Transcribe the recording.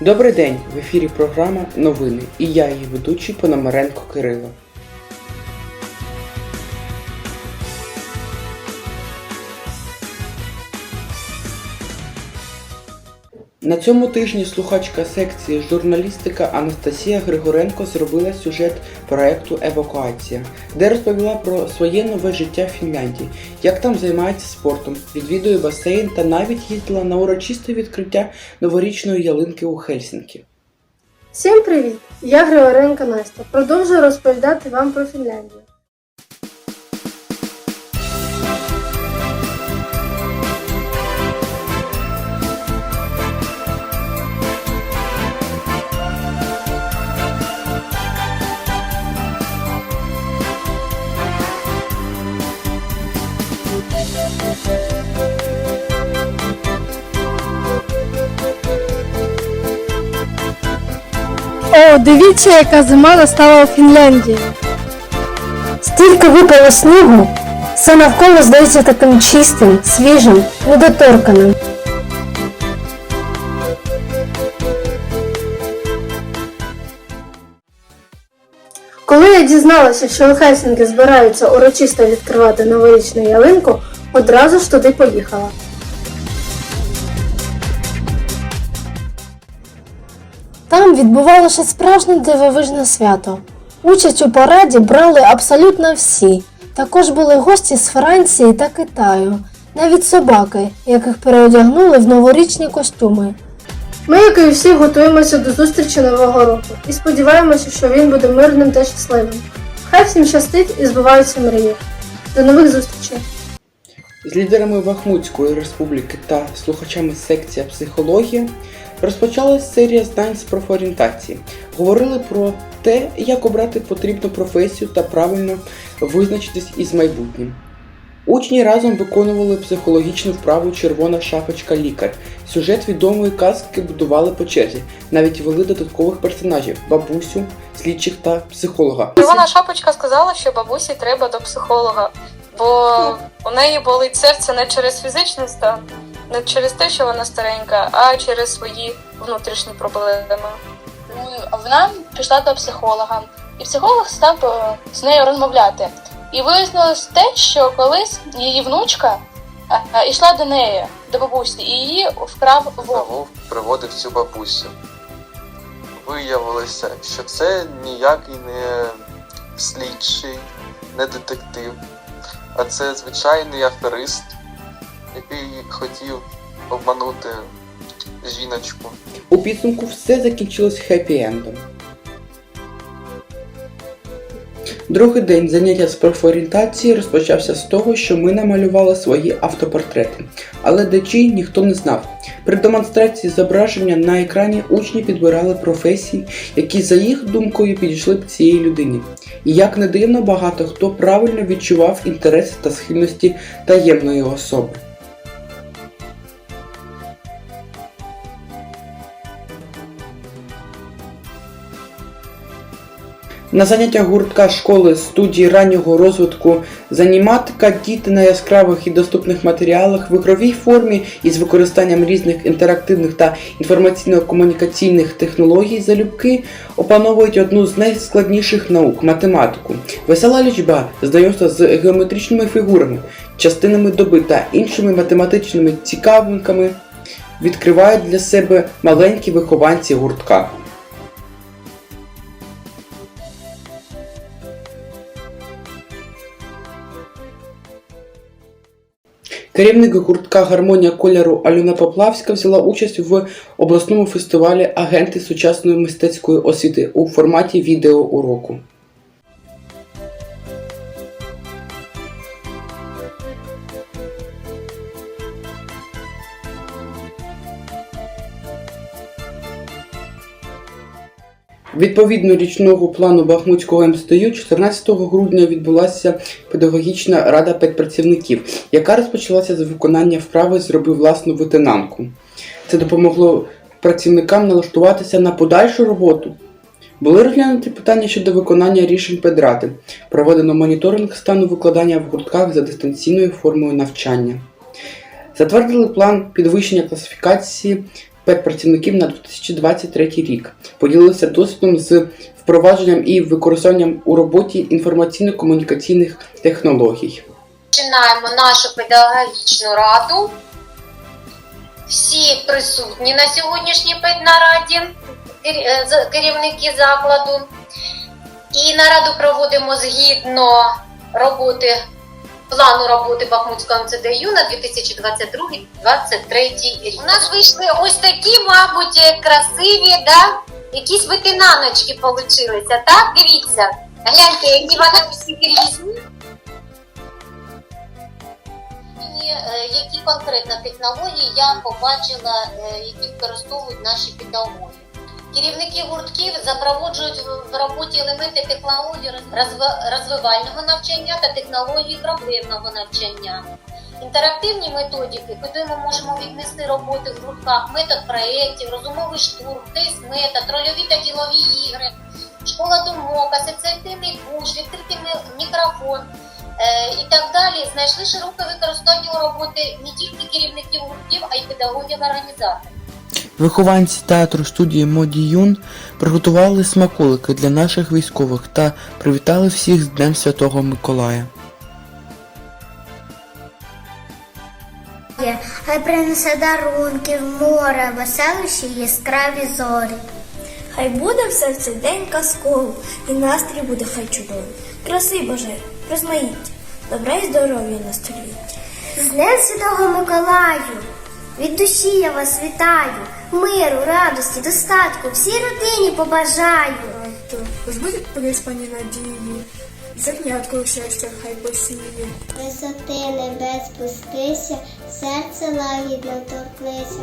Добрий день! В ефірі програма Новини і я її ведучий Пономаренко Кирило. На цьому тижні слухачка секції журналістика Анастасія Григоренко зробила сюжет проекту Евакуація, де розповіла про своє нове життя в Фінляндії, як там займається спортом, відвідує басейн та навіть їздила на урочисте відкриття новорічної ялинки у Хельсінкі. Всім привіт! Я Григоренко Настя. Продовжую розповідати вам про Фінляндію. О, дивіться, яка зима настала у Фінляндії. Стільки випало снігу, все навколо здається таким чистим, свіжим, недоторканим. Коли я дізналася, що у Хельсінкі збираються урочисто відкривати новорічну ялинку, одразу ж туди поїхала. Там відбувалося справжнє дивовижне свято. Участь у параді брали абсолютно всі. Також були гості з Франції та Китаю, навіть собаки, яких переодягнули в новорічні костюми. Ми, як і всі, готуємося до зустрічі Нового року і сподіваємося, що він буде мирним та щасливим. Хай всім щастить і збуваються мрії. До нових зустрічей! З лідерами Бахмутської республіки та слухачами секція психологія розпочалась серія знань з профорієнтації. Говорили про те, як обрати потрібну професію та правильно визначитись із майбутнім. Учні разом виконували психологічну вправу Червона шапочка лікар. Сюжет відомої казки будували по черзі, навіть ввели додаткових персонажів бабусю, слідчих та психолога. Червона шапочка сказала, що бабусі треба до психолога, бо у неї болить серце не через фізичний стан, не через те, що вона старенька, а через свої внутрішні проблеми. Ну, вона пішла до психолога, і психолог став е, з нею розмовляти. І вияснилось те, що колись її внучка е, е, йшла до неї, до бабусі, і її вкрав вовк. Вовк приводив цю бабусю. Виявилося, що це ніякий не слідчий, не детектив, а це звичайний аферист, який хотів обманути жіночку. У підсумку все закінчилось хеппі-ендом. Другий день заняття з профорієнтації розпочався з того, що ми намалювали свої автопортрети, але де чий ніхто не знав. При демонстрації зображення на екрані учні підбирали професії, які за їх думкою підійшли б цій людині. І як не дивно, багато хто правильно відчував інтереси та схильності таємної особи. На заняттях гуртка школи студії раннього розвитку заніматика діти на яскравих і доступних матеріалах в ігровій формі із використанням різних інтерактивних та інформаційно-комунікаційних технологій залюбки опановують одну з найскладніших наук математику. Весела лічба, знайомство з геометричними фігурами, частинами доби та іншими математичними цікавинками відкривають для себе маленькі вихованці гуртка. Керівник гуртка Гармонія кольору Альона Поплавська взяла участь в обласному фестивалі Агенти сучасної мистецької освіти у форматі відеоуроку. Відповідно річного плану Бахмутського МСТЮ 14 грудня відбулася педагогічна рада педпрацівників, яка розпочалася з виконання вправи зроби власну витинанку. Це допомогло працівникам налаштуватися на подальшу роботу. Були розглянуті питання щодо виконання рішень педради. Проведено моніторинг стану викладання в гуртках за дистанційною формою навчання. Затвердили план підвищення класифікації педпрацівників на 2023 рік. Поділилися досвідом з впровадженням і використанням у роботі інформаційно-комунікаційних технологій. Починаємо нашу педагогічну раду. Всі присутні на сьогоднішній педнараді, кер- е, керівники закладу. І нараду проводимо згідно роботи, плану роботи Бахмутського МЦДЮ на 2022-2023 рік. У нас вийшли ось такі, мабуть, красиві, да? якісь витинаночки получилися, так? Дивіться. Гляньте, які вони всі різні. Е, які конкретно технології я побачила, е, які використовують наші педагоги. Керівники гуртків запроваджують в- роботі елементи технології розвивального навчання та технології проблемного навчання. Інтерактивні методики, куди ми можемо віднести роботи в гуртках, метод проєктів, розумовий штурм, тест-метод, рольові та ділові ігри, школа думок, асоціативний курс, відкритий мікрофон е, і так далі, знайшли широке використання у роботи не тільки керівників гуртків, а й педагогів-організаторів. Вихованці театру студії Моді Юн приготували смаколики для наших військових та привітали всіх з Днем Святого Миколая. Хай принесе дарунки в море, веселощі й яскраві зорі. Хай буде все в цей день казково, і настрій буде хай чудовий. Краси Боже, розмаїття, добра і здоров'я на столі. З Днем Святого Миколаю! Від душі я вас вітаю, миру, радості, достатку, всій родині побажаю. Збудуть поліс пані надії, зернятко щастя хай посіє. Висоти небес спустися, серце лагідно торкнися.